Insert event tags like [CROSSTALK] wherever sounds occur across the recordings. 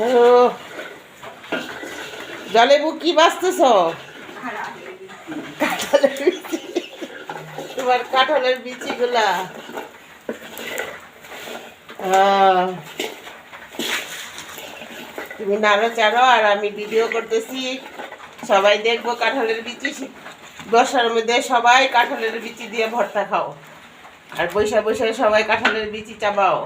ও। জলে বুক কি বাঁচতেছ? তোমার কাঁঠালের বিচিগুলা। তুমি নাড়ো চাড়ো, আর আমি ভিডিও করতেছি। সবাই দেখব কাঁঠালের বিচি। বর্ষার মধ্যে সবাই কাঁঠালের বিচি দিয়ে ভর্তা খাও। আর বৈশা বৈশা সবাই কাঁঠালের বিচি চাবাও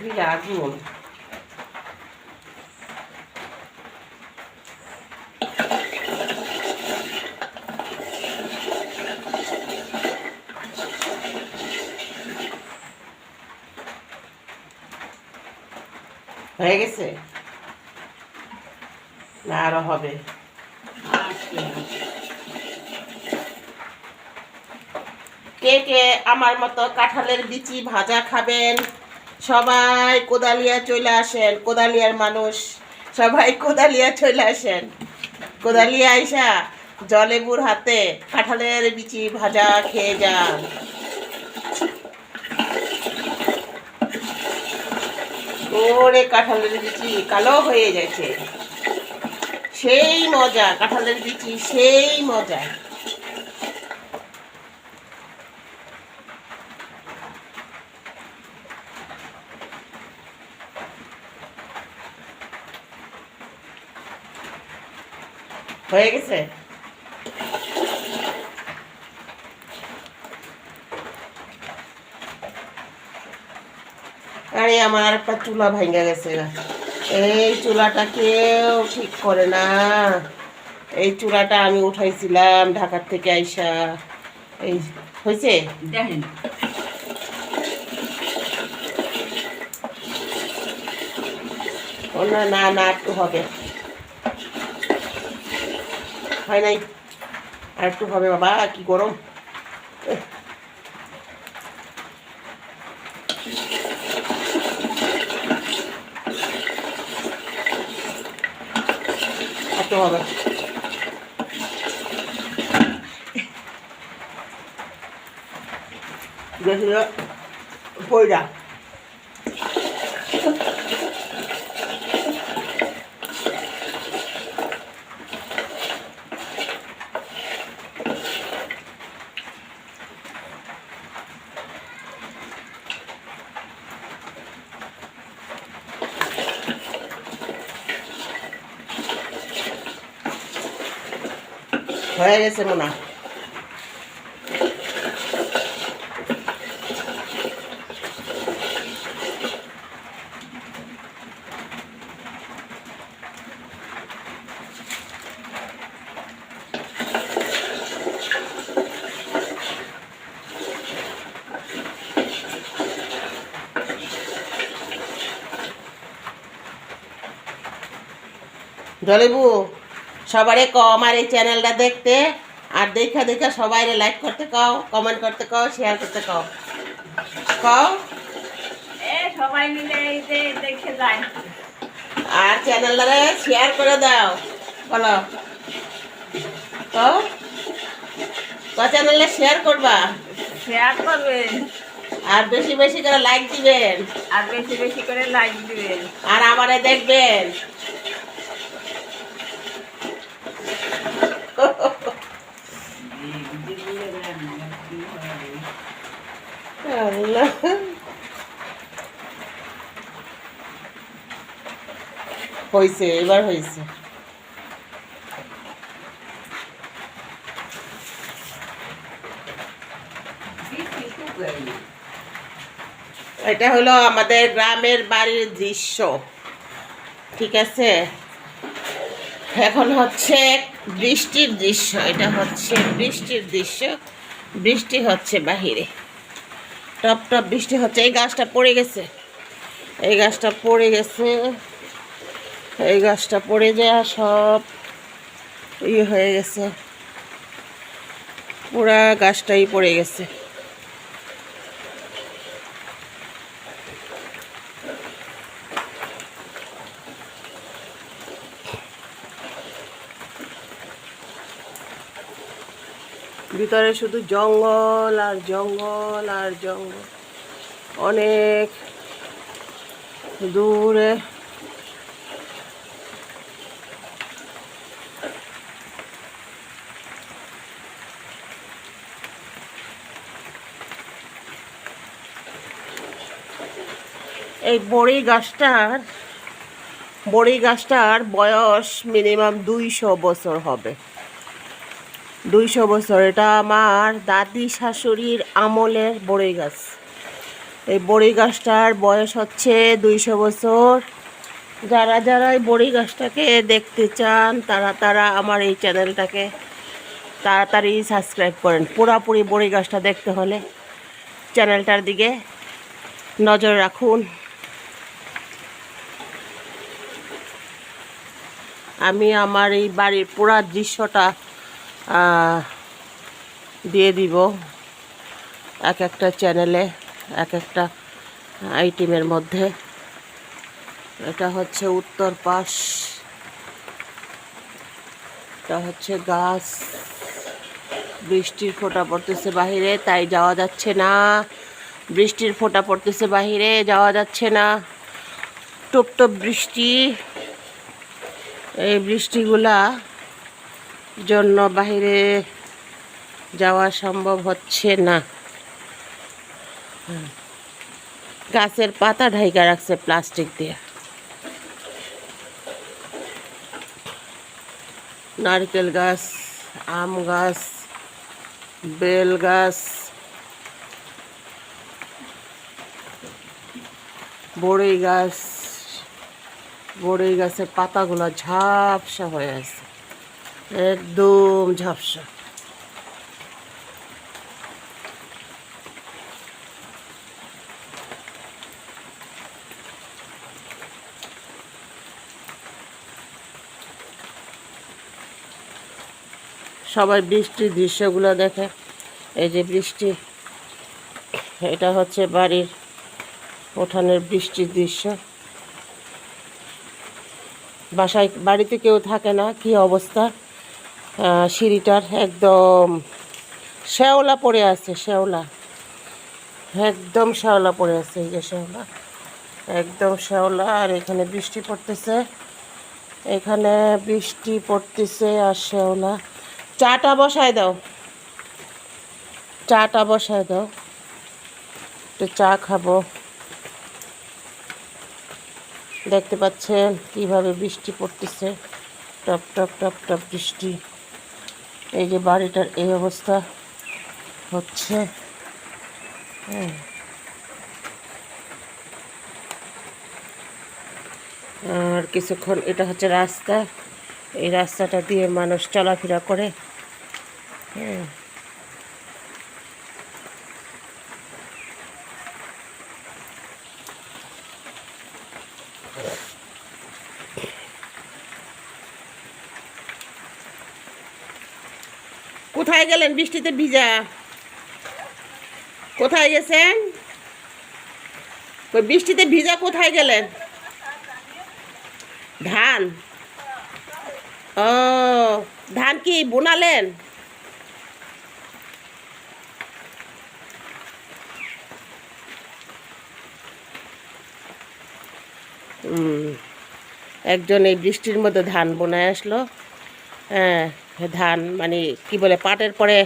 ওরে লাকড়ির আগুন হয়ে গেছে? না, আরও হবে। কে কে আমার মতো কাঁঠালের বিচি ভাজা খাবেন? সবাই কোদালিয়া চলে আসেন, কোদালিয়ার মানুষ। সবাই কোদালিয়া চলে আসেন। কোদালিয়া আইসা জলে জলেবুর হাতে কাঁঠালের বিচি ভাজা খেয়ে যান। ওরে কাঁঠালের বিচি কালো হয়ে গেছে। সেই মজা, কাঁঠালের বিচি সেই মজা। হয়ে গেছে? আরে আমার একটা চুলা ভেঙে গেছে। এই চুলাটা কেউ ঠিক করে না। এই চুলাটা আমি উঠাইছিলাম ঢাকার থেকে আইসা। এই হয়েছে? দেখেন। না না না একটু হবে। হয় নাই। আর একটু হবে বাবা কি গরম। একটু হবে। গেছিল হয়ে গেছে মনে। জলেবু সবারে ক আমার এই চ্যানেলটা দেখতে আর দেখা দেখা সবাই লাইক করতে কও কমেন্ট করতে কও শেয়ার করতে কও। কও? এ সবাই মিলে এই যে দেখে যায় আর চ্যানেলটারে শেয়ার করে দাও বলো। কও? ক চ্যানেলে শেয়ার করবা? শেয়ার করবেন আর বেশি বেশি করে লাইক দিবেন। আর বেশি বেশি করে লাইক দিবেন। আর আমারে দেখবেন। [LAUGHS] হয়েছে এবার হয়েছে এটা হলো আমাদের গ্রামের বাড়ির দৃশ্য ঠিক আছে? এখন হচ্ছে বৃষ্টির দৃশ্য, এটা হচ্ছে বৃষ্টির দৃশ্য। বৃষ্টি হচ্ছে বাহিরে। টপ টপ বৃষ্টি হচ্ছে। এই গাছটা পড়ে গেছে। এই গাছটা পড়ে গেছে। এই গাছটা পড়ে যাওয়া সব ইয়ে হয়ে গেছে। পুরা গাছটাই পড়ে গেছে। ভিতরে শুধু জঙ্গল আর জঙ্গল আর জঙ্গল। অনেক দূরে। এই বড়ি গাছটার বড়ি গাছটার বয়স মিনিমাম দুইশো বছর হবে। দুইশো বছর। এটা আমার দাদি শাশুড়ির আমলের বড়ি গাছ। এই বড়ি গাছটার বয়স হচ্ছে দুইশো বছর। যারা যারা এই বড়ি গাছটাকে দেখতে চান, তারা তারা আমার এই চ্যানেলটাকে তাড়াতাড়ি সাবস্ক্রাইব করেন। পুরাপুরি বড়ি গাছটা দেখতে হলে চ্যানেলটার দিকে নজর রাখুন। আমি আমার এই বাড়ির পুরা দৃশ্যটা দিয়ে দিব এক একটা চ্যানেলে, এক একটা আইটেমের মধ্যে। এটা হচ্ছে উত্তর পাশ। এটা হচ্ছে গাছ। বৃষ্টির ফোঁটা পড়তেছে বাহিরে, তাই যাওয়া যাচ্ছে না। বৃষ্টির ফোঁটা পড়তেছে বাহিরে, যাওয়া যাচ্ছে না। টুপ টুপ বৃষ্টি। এই বৃষ্টিগুলা জন্য বাইরে যাওয়া সম্ভব হচ্ছে না। গাছের পাতা ঢাইকা রাখছে প্লাস্টিক দিয়ে। নারকেল গাছ, আম গাছ, বেল গাছ, বড়ই গাছ, বড়ই গাছের পাতাগুলো ঝাপসা হয়ে আছে। একদম ঝাপসা। সবাই বৃষ্টির দৃশ্যগুলো দেখে। এই যে বৃষ্টি, এটা হচ্ছে বাড়ির উঠানের বৃষ্টির দৃশ্য। বাসায়, বাড়িতে কেউ থাকে না, কি অবস্থা? সিঁড়িটার একদম শ্যাওলা পড়ে আছে, শ্যাওলা। একদম শ্যাওলা পড়ে আছে, এই যে শ্যাওলা। একদম শ্যাওলা, আর এখানে বৃষ্টি পড়তেছে। এখানে বৃষ্টি পড়তেছে আর শ্যাওলা। চাটা বসায় দাও। চাটা বসায় দাও। একটু চা খাব। দেখতে পাচ্ছেন কীভাবে বৃষ্টি পড়তেছে। টপ টপ টপ টপ বৃষ্টি। এই যে বাড়িটার এই অবস্থা হচ্ছে। হ্যাঁ। আর কিছুক্ষণ এটা হচ্ছে রাস্তা। এই রাস্তাটা দিয়ে মানুষ চলাফেরা করে। হ্যাঁ। কোথায় গেলেন বৃষ্টিতে ভিজা? কোথায় গেছেন? বৃষ্টিতে ভিজা কোথায় গেলেন? ধান। ও, ধান কি বোনালেন? একজন এই বৃষ্টির মধ্যে ধান বোনায় আসলো। হ্যাঁ। ধান মানে কি বলে, পাটের পরে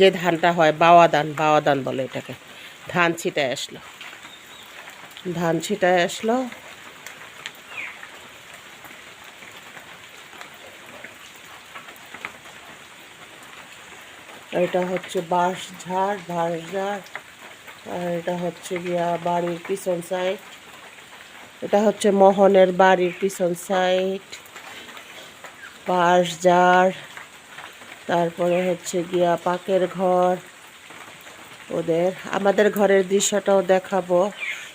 যে ধানটা হয় বাওয়া ধান বাওয়া ধান বলে এটাকে, ধান ছিটায় আসলো। ধান ছিটায় আসলো। এটা হচ্ছে বাঁশ ঝাড় বাঁশ ঝাড়, আর এটা হচ্ছে গিয়া বাড়ির পিছন সাইড এটা হচ্ছে মোহনের বাড়ির পিছন সাইড বাঁশ ঝাড়। তারপরে হচ্ছে গিয়া পাকের ঘর, ওদের, আমাদের ঘরের দৃশ্যটাও দেখাবো।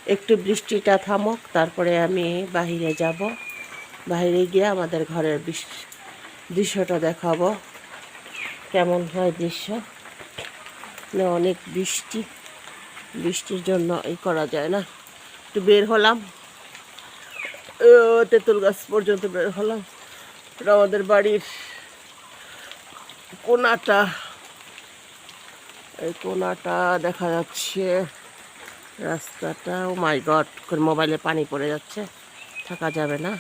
একটু বৃষ্টিটা থামুক, তারপরে আমি বাহিরে যাব। বাইরে গিয়ে আমাদের ঘরের দৃশ্যটা দেখাবো। কেমন হয় দৃশ্য? না, অনেক বৃষ্টি। বৃষ্টির জন্য এই করা যায় না। একটু বের হলাম। তেঁতুল গাছ পর্যন্ত বের হলাম। আমাদের বাড়ির কোনাটা, এই কোনাটা দেখা যাচ্ছে রাস্তাটা। ও মাই গড মোবাইলে পানি পড়ে যাচ্ছে, থাকা যাবে না।